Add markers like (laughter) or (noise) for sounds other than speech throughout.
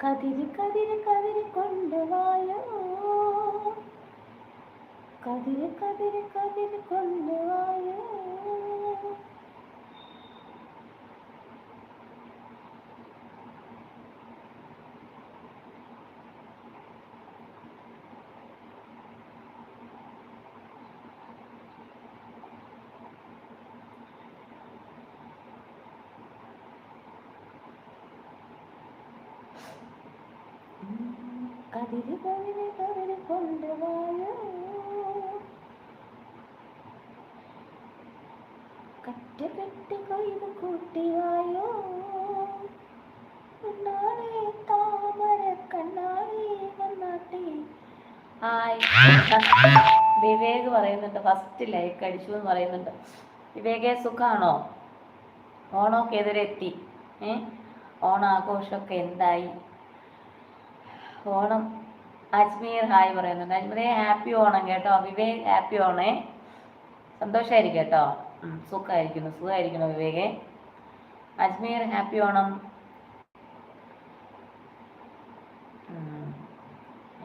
കതിര് കതിര് കതിര് കൊണ്ടുവായോ കതിര് കതിര് കതിര് കൊണ്ടുവാ കതിര് പോലെ കതിര് കൊണ്ടുവായോ കറ്റ കെട്ട് കൊയ്ത് കൂട്ടിവായോ വിവേക് പറയുന്നുണ്ട് ഫസ്റ്റ് ലൈക്ക് അടിച്ചു എന്ന് പറയുന്നുണ്ട്. വിവേകെ സുഖാണോ? ഓണമൊക്കെ എതിരെത്തി ഏ? ഓണാഘോഷമൊക്കെ എന്തായി? ഓണം. അജ്മീർ ഹായ് പറയുന്നുണ്ട്. അജ്മീർ ഹാപ്പി ഓണം കേട്ടോ. വിവേക് ഹാപ്പി ഓണേ. സന്തോഷമായിരിക്കും കേട്ടോ. സുഖമായിരിക്കുന്നു സുഖമായിരിക്കുന്നു വിവേകെ. അജ്മീർ ഹാപ്പി ഓണം.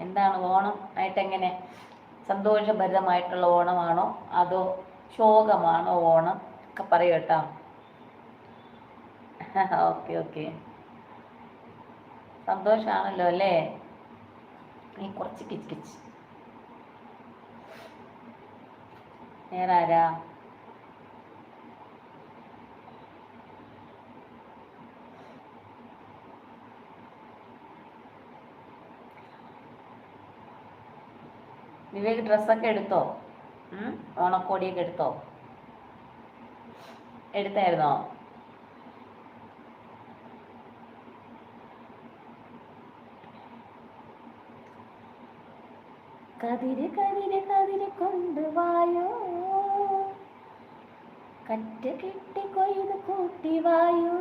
എന്താണ് ഓണം? ആയിട്ട് എങ്ങനെ സന്തോഷഭരിതമായിട്ടുള്ള ഓണമാണോ? അതോ ശോകമാണോ ഓണം? ഒക്കെ പറയൂ കേട്ടോ. (laughs) Okay okay. സന്തോഷമാണല്ലോ അല്ലേ? ഈ കുറച്ച് കിച്ച് കിച്ച് വേറെ ആരാ വിവേക് ഡ്രസ്സൊക്കെ എടുത്തോ? ഓണക്കോടിയൊക്കെ എടുത്തോ? എടുത്തായിരുന്നോ? കതിര് കതിര് കതിര് കൊണ്ടുവായോ കറ്റ് കെട്ടി കൊയ്ത് കൂട്ടി വായോ?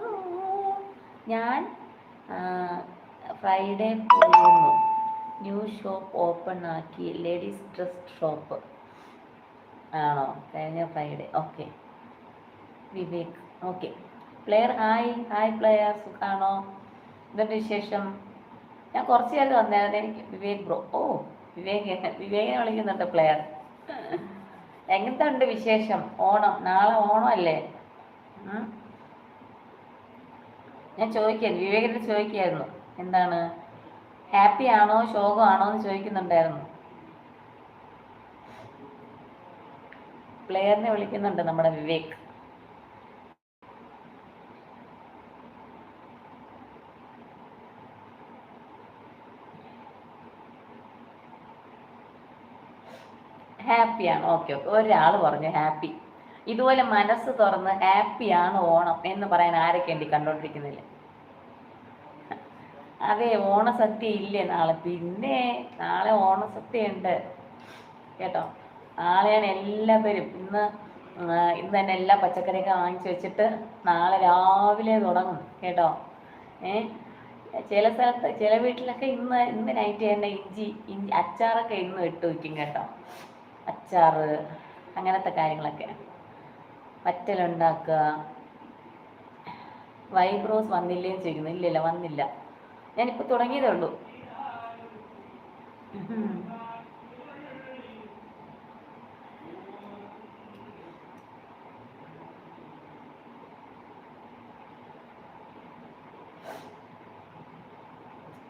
ഞാൻ ഫ്രൈഡേ പോകുന്നു ന്യൂ ഷോപ്പ് ഓപ്പൺ ആക്കി. ലേഡീസ് ഡ്രസ് ഷോപ്പ് ആണോ? കഴിഞ്ഞ Friday okay Vivek. Okay player hi hi player സുഖാണോ? എന്തുണ്ട് വിശേഷം? ഞാൻ കുറച്ച് നേരം വന്നായിരുന്നു എനിക്ക് വിവേക് ബ്രോ. ഓ വിവേക് വിവേകിനെ വിളിക്കുന്നുണ്ട് പ്ലെയർ എങ്ങനത്തെ ഉണ്ട് വിശേഷം? ഓണം. നാളെ ഓണം? ഞാൻ ചോദിക്കാൻ വിവേകിനെ ചോദിക്കായിരുന്നു. എന്താണ്? ഹാപ്പി ആണോ ശോകമാണോ എന്ന് ചോദിക്കുന്നുണ്ടായിരുന്നു. പ്ലെയറിനെ വിളിക്കുന്നുണ്ട് നമ്മുടെ വിവേക്. ഹാപ്പിയാണ് ഓക്കെ ഓക്കെ ഒരാൾ പറഞ്ഞു ഹാപ്പി ഇതുപോലെ മനസ്സ് തുറന്ന് ഹാപ്പിയാണ് ഓണം എന്ന് പറയാൻ ആരൊക്കെ ഉണ്ട് കണ്ടോണ്ടിരിക്കുന്നില്ല അതെ ഓണസദ്യ ഇല്ലേ നാളെ? പിന്നെ നാളെ ഓണസദ്യ ഉണ്ട്. കേട്ടോ? നാളെയാണ് എല്ലാവരും. ഇന്ന് ഇന്ന് തന്നെ എല്ലാ പച്ചക്കറിയൊക്കെ വാങ്ങിച്ചു വെച്ചിട്ട് നാളെ രാവിലെ തുടങ്ങും. കേട്ടോ? ഏ? ചില സ്ഥലത്ത് ചില വീട്ടിലൊക്കെ ഇന്ന് ഇന്ന് നൈറ്റ് തന്നെ ഇഞ്ചി ഇഞ്ചി അച്ചാറൊക്കെ ഇന്ന് ഇട്ട് വയ്ക്കും കേട്ടോ. അച്ചാറ് അങ്ങനത്തെ കാര്യങ്ങളൊക്കെ. വറ്റലുണ്ടാക്കുക. വൈബ്രോസ് വന്നില്ലേന്ന് ചോദിക്കുന്നു. ഇല്ലില്ല വന്നില്ല. ഞാനിപ്പോൾ തുടങ്ങിയതേ ഉള്ളൂ.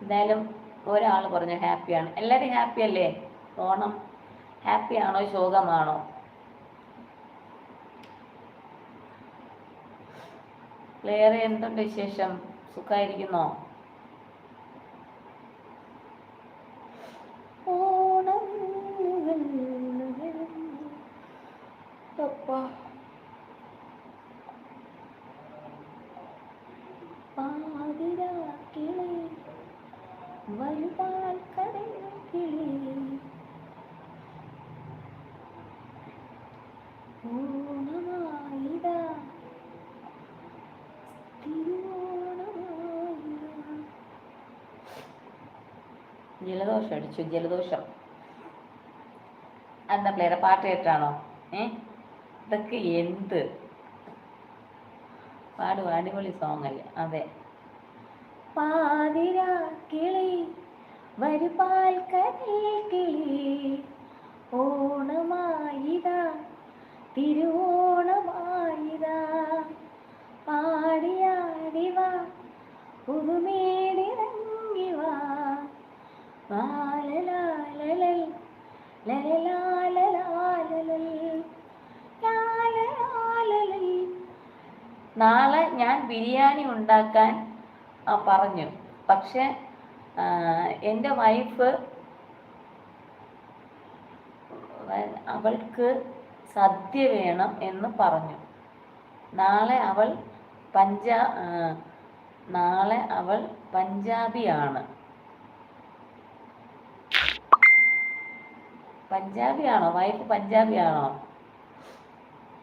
എന്തായാലും ഒരാൾ പറഞ്ഞു ഹാപ്പിയാണ്. എല്ലാവരും ഹാപ്പി അല്ലേ ഓണം ഹാപ്പി ആണോ? ശോകമാണോ? വേറെ എന്തുണ്ട് വിശേഷം? സുഖമായിരിക്കുന്നോ ഓണം അപ്പാ. പാതിരാക്കിളി വലുതാൽ കരയും കിളി ഓണമായിതാ തിരുവോണമായിതാ അടിച്ചു ജലദോഷം. എന്താ പ്ലേയറെ പാട്ട് കേട്ടാണോ? ഏ? ഇതൊക്കെ എന്ത്? പാടു അടിപൊളി സോങ് അല്ലേ? അതെ. പാതിരാ കിളി വരുപാൽ കരൽ കിളി ഓണമായിതാ തിരുവോണമായിതാ. പാടിയാടിവാ പുതുമേടിറങ്ങി നാളെ ഞാൻ ബിരിയാണി ഉണ്ടാക്കാൻ പറഞ്ഞു. പക്ഷെ എന്റെ വൈഫ് അവൾക്ക് സദ്യ വേണം എന്ന് പറഞ്ഞു. നാളെ അവൾ പഞ്ചാ നാളെ അവൾ പഞ്ചാബിയാണ്. പഞ്ചാബിയാണോ? വൈഫ് പഞ്ചാബി ആണോ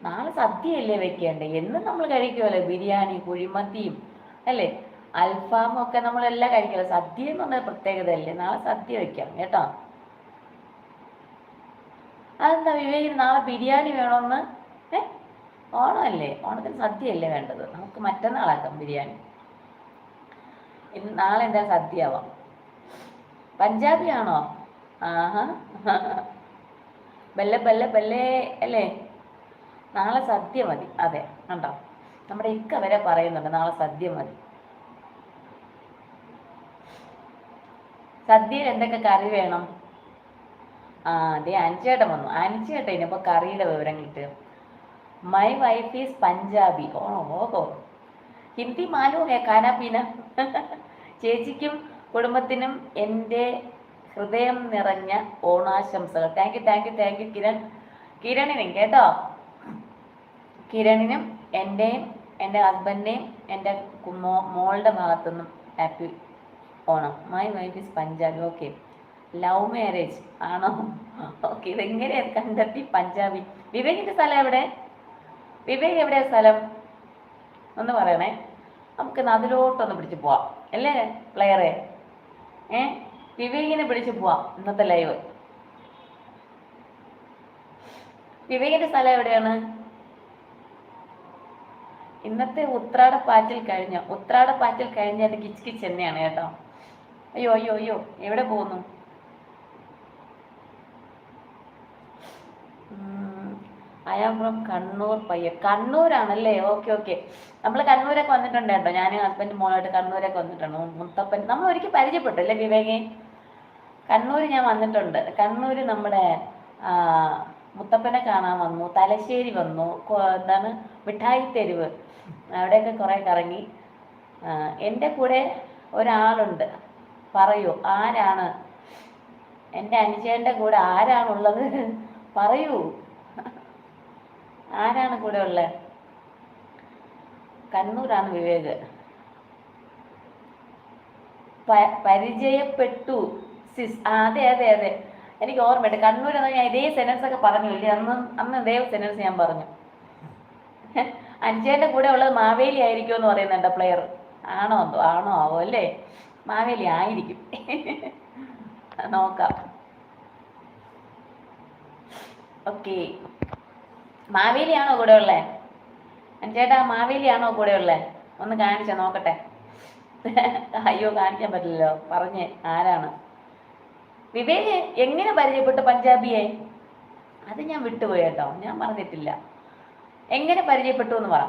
നാളെ സദ്യയല്ലേ വെക്കേണ്ടേ? എന്നും നമ്മൾ കഴിക്കുമല്ലോ ബിരിയാണി കുഴിമന്തിയും അല്ലേ? അൽഫാമും ഒക്കെ നമ്മളെല്ലാം കഴിക്കുമല്ലോ സദ്യ എന്ന് പറഞ്ഞ പ്രത്യേകത അല്ലേ നാളെ സദ്യ വെക്കാം കേട്ടോ? അതെന്താ വിവേകിന് നാളെ ബിരിയാണി വേണമെന്ന് ഏ? ഓണമല്ലേ? ഓണത്തിന് സദ്യയല്ലേ വേണ്ടത്? നമുക്ക് മറ്റന്നാളാക്കാം ബിരിയാണി. ഇന്ന് നാളെ എന്താ ആവാം പഞ്ചാബിയാണോ? ആഹാ. ബല്ലെ ബല്ലെ ബല്ലേ അല്ലേ? നാളെ സദ്യ മതി. അതെ കണ്ടോ? നമ്മുടെ ഇക്ക വരെ പറയുന്നുണ്ട് നാളെ സദ്യ മതി. സദ്യയിൽ എന്തൊക്കെ കറി വേണം? ആ അതെ അനിച്ചേട്ടൻ വന്നു. അനിച്ചേട്ടൻ ഇനിയിപ്പോൾ കറിയുടെ വിവരം കിട്ടും മൈ വൈഫ് ഈസ് പഞ്ചാബി ഓ ഓഹോ. ഹിന്ദി മാലൂമേ ഹേ ഖാനാ പീന. (laughs) ചേച്ചിക്കും കുടുംബത്തിനും എന്റെ ഹൃദയം നിറഞ്ഞ ഓണാശംസകൾ. Thank you thank you thank you Kiran. കിരണിനും കേട്ടോ. കിരണിനും എന്റെയും എന്റെ ഹസ്ബൻഡിനെയും എന്റെ മോ മോളുടെ ഭാഗത്തുനിന്നും happy Onam. My wife is Punjabi okay love marriage ആണോ? ഓക്കെ ഇതെങ്ങനെ കണ്ടെത്തി പഞ്ചാബി? വിവേകിന്റെ സ്ഥലം എവിടെ? വിവേക് എവിടെയാ സ്ഥലം? ഒന്ന് പറയണേ. നമുക്ക് അതിലോട്ടൊന്ന് പിടിച്ച് പോവാം. അല്ലേ? പ്ലെയറെ ഏ? വിവേകിനെ പിടിച്ചു പോവാം ഇന്നത്തെ ലൈവ് വിവേകിന്റെ സ്ഥലം എവിടെയാണ്? ഇന്നത്തെ ഉത്രാടപ്പാച്ചിൽ കഴിഞ്ഞ ഉത്രാടപ്പാച്ചിൽ കഴിഞ്ഞ എന്റെ കിച്ച് കിച്ച് തന്നെയാണ് കേട്ടോ. അയ്യോ അയ്യോ അയ്യോ എവിടെ പോകുന്നു? ആം ഫ്രം കണ്ണൂർ പയ്യ കണ്ണൂരാണല്ലേ? ഓക്കെ ഓക്കെ നമ്മൾ കണ്ണൂരൊക്കെ വന്നിട്ടുണ്ട് കേട്ടോ ഞാൻ ഹസ്ബൻഡ് മോളായിട്ട് കണ്ണൂരൊക്കെ വന്നിട്ടുണ്ട്? മുത്തപ്പൻ നമ്മൾ ഒരിക്കൽ പരിചയപ്പെട്ടു വിവേകെ? കണ്ണൂർ ഞാൻ വന്നിട്ടുണ്ട്. കണ്ണൂർ നമ്മുടെ മുത്തപ്പനെ കാണാൻ വന്നു തലശ്ശേരി വന്നു എന്താണ് മിഠായി തെരുവ്. അവിടെയൊക്കെ കുറെ കറങ്ങി. എന്റെ കൂടെ ഒരാളുണ്ട്. പറയൂ ആരാണ്? എന്റെ അനുജയന്റെ കൂടെ ആരാണുള്ളത്? പറയൂ. ആരാണ് കൂടെ ഉള്ളത് കണ്ണൂരാണ് വിവേക്. പരിചയപ്പെട്ടു. സിസ് അതെ അതെ അതെ. എനിക്ക് ഓർമ്മയുണ്ട്. കണ്ണൂർ എന്ന് ഞാൻ ഇതേ സെനൻസ് ഒക്കെ പറഞ്ഞു. ഇല്ലേ അന്ന് അന്ന് ഇതേ സെനൻസ് ഞാൻ പറഞ്ഞു. (laughs) അഞ്ചേന്റെ കൂടെ ഉള്ളത് മാവേലി ആയിരിക്കും എന്ന് പറയുന്നുണ്ട് പ്ലെയർ ആണോ എന്തോ? ആണോ ആവോ അല്ലേ? മാവേലി ആയിരിക്കും. (laughs) നോക്കാം. ഓക്കെ. മാവേലിയാണോ കൂടെ ഉള്ളേ? അഞ്ചേട്ടാ മാവേലിയാണോ കൂടെ ഉള്ളേ? ഒന്ന് കാണിച്ച നോക്കട്ടെ. (laughs) അയ്യോ കാണിക്കാൻ പറ്റില്ലല്ലോ. പറഞ്ഞേ ആരാണ്? വിവേക് എങ്ങനെ പരിചയപ്പെട്ടു പഞ്ചാബിയെ? അത് ഞാൻ വിട്ടുപോയി കേട്ടോ. ഞാൻ പറഞ്ഞിട്ടില്ല. എങ്ങനെ പരിചയപ്പെട്ടു എന്ന് പറ.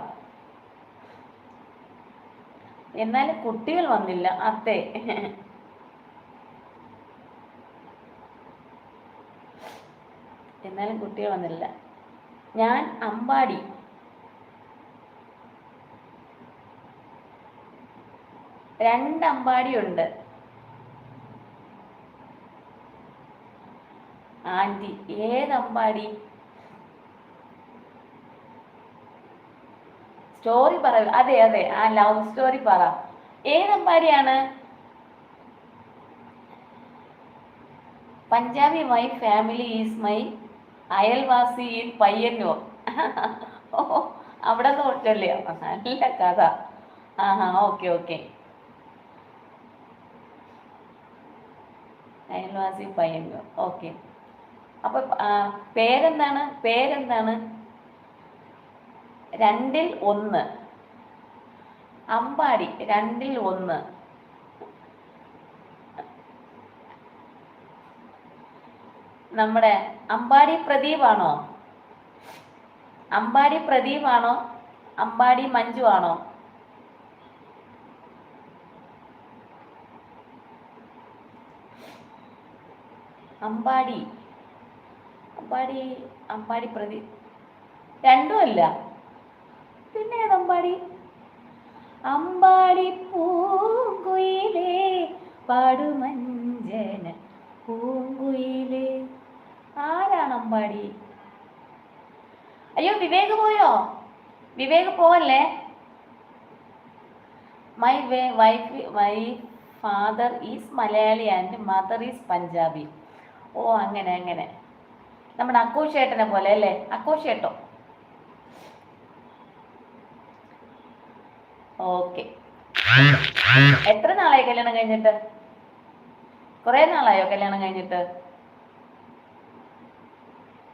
എന്നാൽ കുട്ടികൾ വന്നില്ല. അത്തെ എന്നാലും കുട്ടികൾ വന്നില്ല. ഞാൻ അമ്പാടി. രണ്ട് അമ്പാടി ഉണ്ട് ആന്റി ഏത് അമ്പാടി? സ്റ്റോറി പറ. അതെ അതെ. ആ ലവ് സ്റ്റോറി പറ. ഏതമ്പാടിയാണ് Punjabi my family is my അയൽവാസി ഇൻ പയ്യന്നൂർ. ഓ അവിടെ തോറ്റല്ലേ നല്ല കഥ. ആഹാ ഓക്കെ ഓക്കെ. അയൽവാസി പയ്യന്നൂർ. ഓക്കെ. അപ്പൊ പേരെന്താണ്? പേരെന്താണ്? രണ്ടിൽ ഒന്ന്. അമ്പാടി രണ്ടിൽ ഒന്ന്. നമ്മുടെ അമ്പാടി പ്രദീപാണോ? അമ്പാടി പ്രദീപാണോ? അമ്പാടി മഞ്ജു ആണോ? അമ്പാടി. അമ്പാടി അമ്പാടി പ്രതി. രണ്ടുമല്ല പിന്നെ ഏത് അമ്പാടി? അമ്പാടി പൂങ്കുയിലേ പാടുമഞ്ജന പൂങ്കുയിലേ. ആരാണ് അമ്പാടി? അയ്യോ വിവേക് പോയോ? വിവേക് പോവല്ലേ? My way wife my father is Malayali and mother is Punjabi ഓ അങ്ങനെ അങ്ങനെ. നമ്മുടെ അക്കൂശേട്ടനെ പോലെ അല്ലേ? അക്കൂശേട്ടോ? ഓക്കെ. എത്ര നാളായി കല്യാണം കഴിഞ്ഞിട്ട്? കുറെ നാളായോ കല്യാണം കഴിഞ്ഞിട്ട്?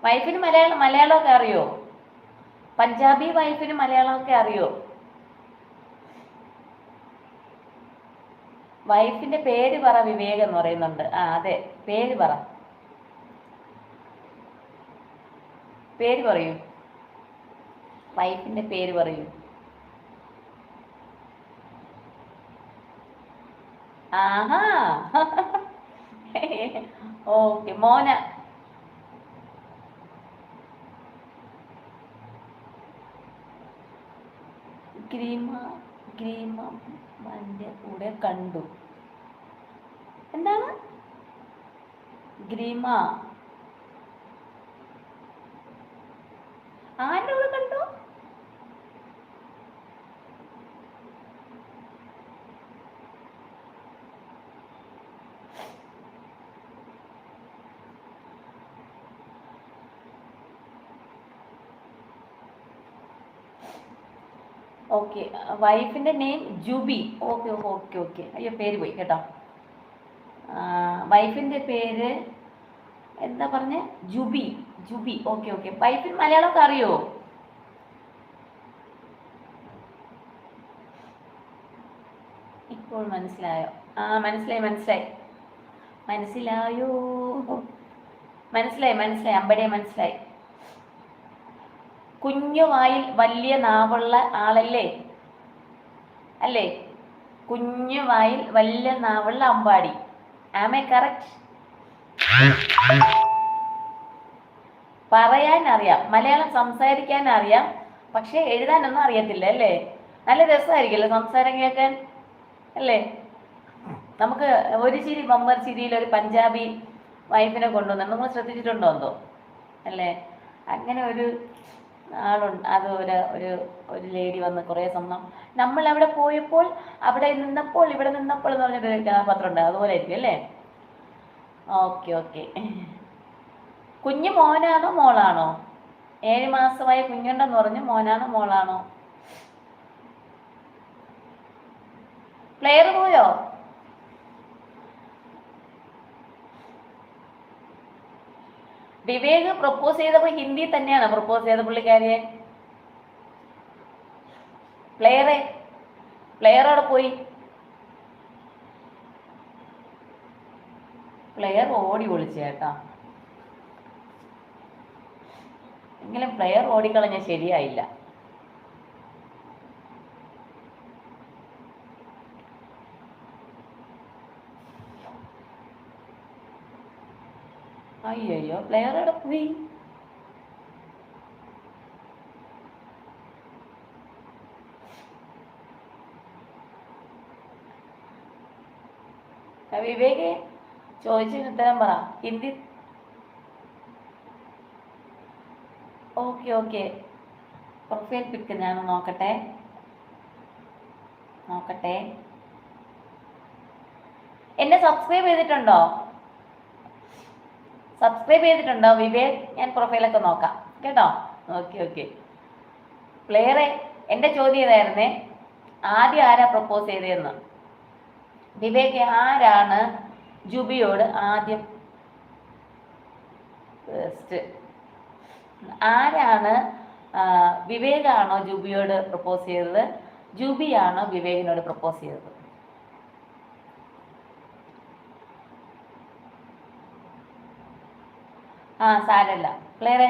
വൈഫിന് മലയാളം മലയാളമൊക്കെ അറിയോ? പഞ്ചാബി വൈഫിന് മലയാളമൊക്കെ അറിയോ? വൈഫിന്റെ പേര് പറ വിവേക് എന്ന് പറയുന്നുണ്ട്. ആ അതെ പേര് പറ. പേര് പറയൂ. വൈഫിന്റെ പേര് പറയൂ. ആഹാ. ഓക്കെ മോന. ഗ്രീമ ഗ്രീമ കൂടെ കണ്ടു. എന്താണ്? ഗ്രീമ ആരുടെ കൂടെ കണ്ടു ഓക്കെ വൈഫിന്റെ name Jubi. Okay okay okay അയ്യോ പേര് പോയി കേട്ടോ. വൈഫിന്റെ പേര് എന്താ പറഞ്ഞ? ജുബി ജുബി. ഓക്കെ ഓക്കെ വൈഫിന് മലയാളമൊക്കെ അറിയോ? ഇപ്പോൾ മനസ്സിലായോ? ആ മനസ്സിലായി മനസ്സിലായി. മനസ്സിലായോ? മനസ്സിലായി മനസ്സിലായി. അമ്പടിയെ മനസ്സിലായി. കുഞ്ഞു വായിൽ വലിയ നാവുള്ള ആളല്ലേ? അല്ലേ? കുഞ്ഞു വായിൽ വലിയ നാവുള്ള അമ്പാടി. ആമേ കറക്റ്റ് പറയാൻ അറിയാം മലയാളം സംസാരിക്കാൻ അറിയാം പക്ഷെ എഴുതാനൊന്നും അറിയത്തില്ല അല്ലേ? നല്ല രസമായിരിക്കുമല്ലോ സംസാരം കേൾക്കാൻ? അല്ലേ? നമുക്ക് ഒരു ചിരി ബമ്പർ ചിരിയിൽ ഒരു പഞ്ചാബി വൈഫിനെ കൊണ്ടുവന്നു നമ്മൾ ശ്രദ്ധിച്ചിട്ടുണ്ടോ എന്തോ? അല്ലേ? അങ്ങനെ ഒരു ആളുണ്ട്. അത് ഒരു ഒരു ഒരു ലേഡി വന്ന് കുറേ സ്വന്തം. നമ്മൾ അവിടെ പോയപ്പോൾ അവിടെ നിന്നപ്പോൾ ഇവിടെ നിന്നപ്പോൾ എന്ന് പറഞ്ഞൊരു കഥാപാത്രം ഉണ്ട്. അതുപോലെ ആയിരിക്കും അല്ലേ? ഓക്കെ ഓക്കെ കുഞ്ഞു മോനാണോ മോളാണോ? ഏഴ് മാസമായ കുഞ്ഞുണ്ടെന്ന് പറഞ്ഞു. മോനാണോ മോളാണോ? പ്ലെയർ പോയോ? വിവേക് പ്രപ്പോസ് ചെയ്തപ്പോൾ ഹിന്ദി തന്നെയാണ് പ്രപ്പോസ് ചെയ്ത പുള്ളിക്കാരിയെ. പ്ലെയറെ പ്ലെയർ അവിടെ പോയി. പ്ലെയർ ഓടി ഒളിച്ചു കേട്ടാ. എങ്കിലും പ്ലെയർ ഓടിക്കളഞ്ഞ ശരിയായില്ല. അയ്യോ പ്ലെയർ എവിടെ പോയി വിവേക് ചോദിച്ചതിന് ഉത്തരം പറ. Hindi okay okay. Profile pic ഞാൻ നോക്കട്ടെ. നോക്കട്ടെ. എന്നെ സബ്സ്ക്രൈബ് ചെയ്തിട്ടുണ്ടോ? സബ്സ്ക്രൈബ് ചെയ്തിട്ടുണ്ടോ വിവേക്? ഞാൻ പ്രൊഫൈലൊക്കെ നോക്കാം. കേട്ടോ? ഓക്കെ ഓക്കെ പ്ലെയറെ എന്റെ ചോദ്യം ഇതായിരുന്നേ. ആദ്യം ആരാ പ്രപ്പോസ് ചെയ്തതെന്ന്? വിവേക് ആരാണ് ജുബിയോട് ആദ്യം? ഫസ്റ്റ് ആരാണ് വിവേകാണോ ജുബിയോട് പ്രപ്പോസ് ചെയ്തത്? ജുബിയാണോ വിവേകിനോട് പ്രപ്പോസ് ചെയ്തത്? ആ സാരല്ല. ക്ലിയറേ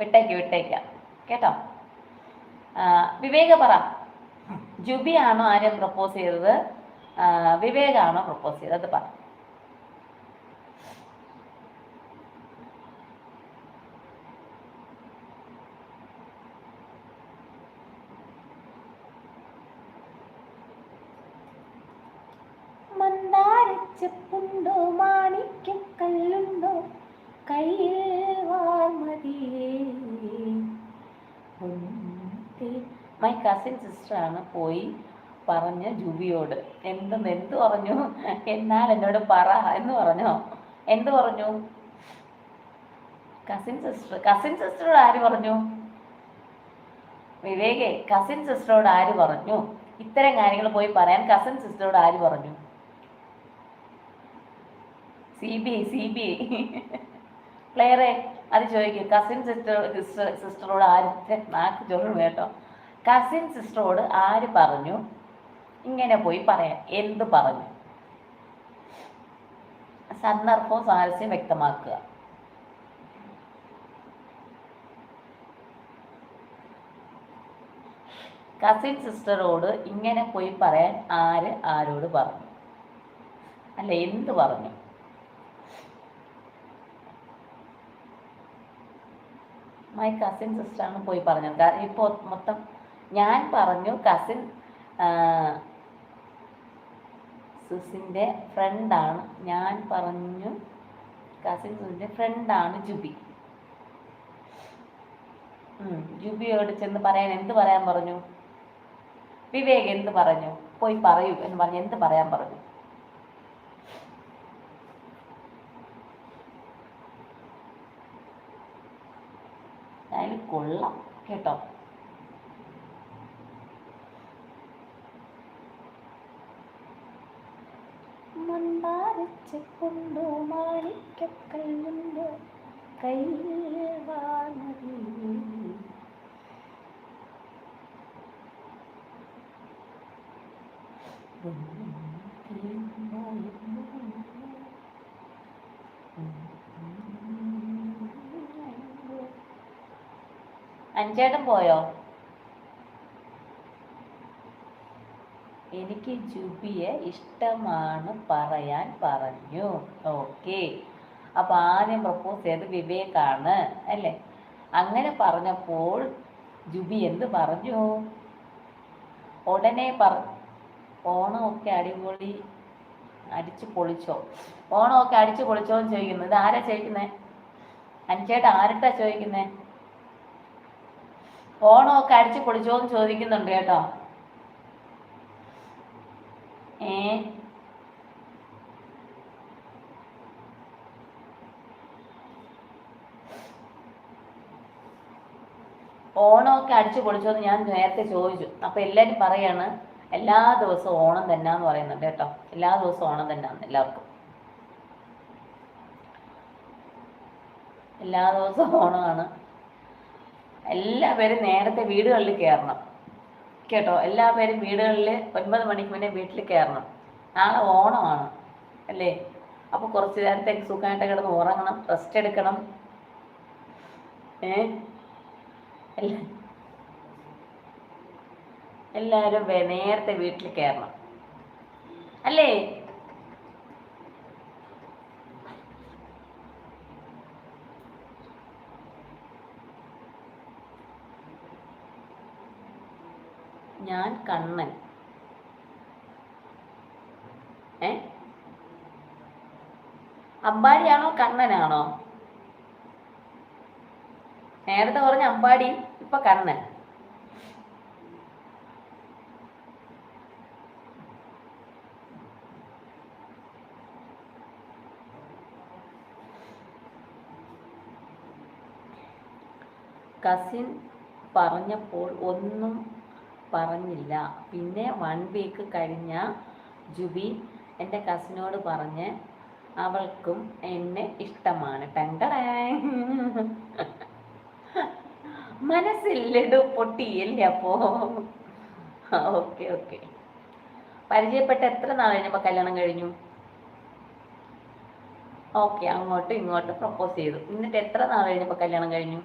വിട്ടേക്ക് വിട്ടേക്കാം. കേട്ടോ? വിവേക പറ. ജുബിയാണോ ആരും പ്രപ്പോസ് ചെയ്തത്? വിവേകാണോ പ്രപ്പോസ് ചെയ്തത്? അത് പറ. മന്ദാരച്ചെപ്പുണ്ടോ മാണിക്കല്ലുണ്ടോ കയ്യിൽ വാർമതിയേ മൈ കസിൻ സിസ്റ്ററാണ് പോയി പറഞ്ഞ ജുബിയോട്. എന്തെന്ന് എന്ത് പറഞ്ഞു? എന്നാൽ എന്നോട് പറ എന്ന് പറഞ്ഞോ? എന്ത് പറഞ്ഞു? കസിൻ സിസ്റ്റർ കസിൻ സിസ്റ്ററോട് ആര് പറഞ്ഞു? വിവേകേ കസിൻ സിസ്റ്ററോട് ആര് പറഞ്ഞു? ഇത്തരം കാര്യങ്ങൾ പോയി പറയാൻ കസിൻ സിസ്റ്ററോട് ആര് പറഞ്ഞു? C B I C B I പ്ലെയറെ അത് ചോദിക്കും. കസിൻ സിസ്റ്റർ സിസ്റ്റർ സിസ്റ്ററോട് ആര്? നാക്ക് ചോറും കേട്ടോ കസിൻ സിസ്റ്ററോട് ആര് പറഞ്ഞു? ഇങ്ങനെ പോയി പറയാൻ എന്ത് പറഞ്ഞു? സന്ദർഭവും സാരസ്യം വ്യക്തമാക്കുക. കസിൻ സിസ്റ്ററോട് ഇങ്ങനെ പോയി പറയാൻ ആര് ആരോട് പറഞ്ഞു? അല്ല എന്ത് പറഞ്ഞു? മൈ കസിൻ സിസ്റ്ററാണ് പോയി പറഞ്ഞത് ഇപ്പോൾ മൊത്തം ഞാൻ പറഞ്ഞു കസിൻ സിസിന്റെ ഫ്രണ്ടാണ് ഞാൻ പറഞ്ഞു കസിൻ സിസിന്റെ ഫ്രണ്ടാണ് ജുബി. ജുബിയോട് ചെന്ന് പറയാൻ എന്ത് പറയാൻ പറഞ്ഞു? വിവേക് എന്ത് പറഞ്ഞു? പോയി പറയൂ എന്ന് പറഞ്ഞു എന്ത് പറയാൻ പറഞ്ഞു? കൊള്ളാം. കേട്ടോ? മന്ദാരച്ചെപ്പുണ്ടോ മാണിക്കല്ലുണ്ടോ കയ്യിൽ വാനതി അഞ്ചേട്ടൻ പോയോ? എനിക്ക് ജുബിയെ ഇഷ്ടമാണ് പറയാൻ പറഞ്ഞു. ഓക്കെ. അപ്പൊ ആദ്യം പ്രപ്പോസ് ചെയ്ത് വിവേകാണ് അല്ലേ? അങ്ങനെ പറഞ്ഞപ്പോൾ ജുബി എന്ത് പറഞ്ഞു? ഉടനെ പറ ഓണമൊക്കെ അടിപൊളി അടിച്ചു പൊളിച്ചോ? ഓണമൊക്കെ അടിച്ചു പൊളിച്ചോ എന്ന് ചോദിക്കുന്നു ഇത് ആരാ ചോദിക്കുന്നേ? അഞ്ചേട്ടാ ആരട്ടാ ചോദിക്കുന്നേ? ഓണമൊക്കെ അടിച്ചു പൊളിച്ചോ എന്ന് ചോദിക്കുന്നുണ്ട് കേട്ടോ. ഏ? ഓണമൊക്കെ അടിച്ചു പൊളിച്ചോ എന്ന് ഞാൻ നേരത്തെ ചോദിച്ചു. അപ്പൊ എല്ലാരും പറയാണ് എല്ലാ ദിവസവും ഓണം തന്നെയാന്ന് പറയുന്നുണ്ട് കേട്ടോ. എല്ലാ ദിവസവും ഓണം തന്നെ എല്ലാവർക്കും. എല്ലാ ദിവസവും ഓണമാണ്. എല്ലാവരും നേരത്തെ വീടുകളിൽ കയറണം. കേട്ടോ? എല്ലാവരും വീടുകളിൽ ഒൻപത് മണിക്ക് മുന്നേ വീട്ടിൽ കയറണം. നാളെ ഓണമാണ് അല്ലേ? അപ്പോൾ കുറച്ച് നേരത്തേക്ക് സുഖമായിട്ട് കിടന്ന് ഉറങ്ങണം റെസ്റ്റ് എടുക്കണം. ഏ? എല്ലാ എല്ലാവരും നേരത്തെ വീട്ടിൽ കയറണം. അല്ലേ? ഞാൻ കണ്ണൻ. ഏ? അമ്പാടിയാണോ കണ്ണനാണോ? നേരത്തെ പറഞ്ഞ അമ്പാടി ഇപ്പൊ കണ്ണൻ. കസിൻ പറഞ്ഞപ്പോൾ ഒന്നും പറഞ്ഞില്ല. പിന്നെ വൺ വീക്ക് കഴിഞ്ഞ ജുബി എന്റെ കസിനോട് പറഞ്ഞ് അവൾക്കും എന്നെ ഇഷ്ടമാണ്. ടങ്കടേ മനസ്സില്ലടു പൊട്ടിയില്ല അപ്പോ ഓക്കെ ഓക്കെ. പരിചയപ്പെട്ട എത്ര നാൾ കഴിഞ്ഞപ്പോൾ കല്യാണം കഴിഞ്ഞു? ഓക്കെ അങ്ങോട്ടും ഇങ്ങോട്ടും പ്രപ്പോസ് ചെയ്തു. എന്നിട്ട് എത്ര നാൾ കഴിഞ്ഞപ്പോൾ കല്യാണം കഴിഞ്ഞു?